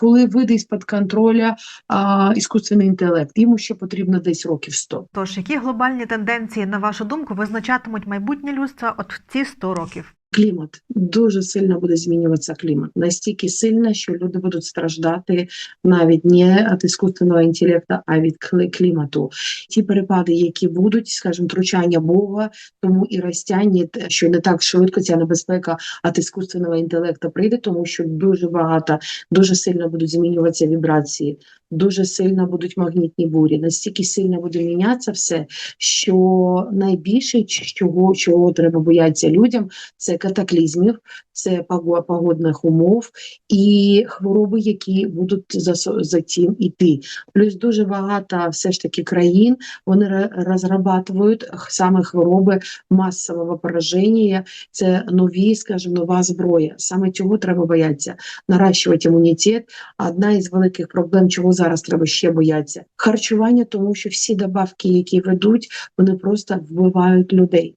коли вийде з-під контроля а, інтелект, йому ще потрібно десь років 100. Тож, які глобальні тенденції, на вашу думку, визначатимуть майбутнє людства от в ці 100 років? Клімат дуже сильно буде змінюватися клімат. Настільки сильно, що люди будуть страждати навіть не від іскусственного інтелекту, а від клімату. Ті перепади, які будуть, скажімо, втручання Бога, тому і розтягне, що не так швидко ця небезпека від іскусственного інтелекту прийде, тому що дуже багато, дуже сильно будуть змінюватися вібрації, дуже сильно будуть магнітні бурі. Настільки сильно буде мінятися все, що найбільше чого, чого треба боятися людям, це катаклізмів, це погодних умов і хвороби, які будуть за, за цим іти. Плюс дуже багато все ж таки країн вони розрабатують саме хвороби масового пораження. Це нові, скажімо, нова зброя. Саме цього треба боятися, наращувати імунітет. Одна із великих проблем, чого зараз треба ще боятися, харчування, тому що всі добавки, які ведуть, вони просто вбивають людей.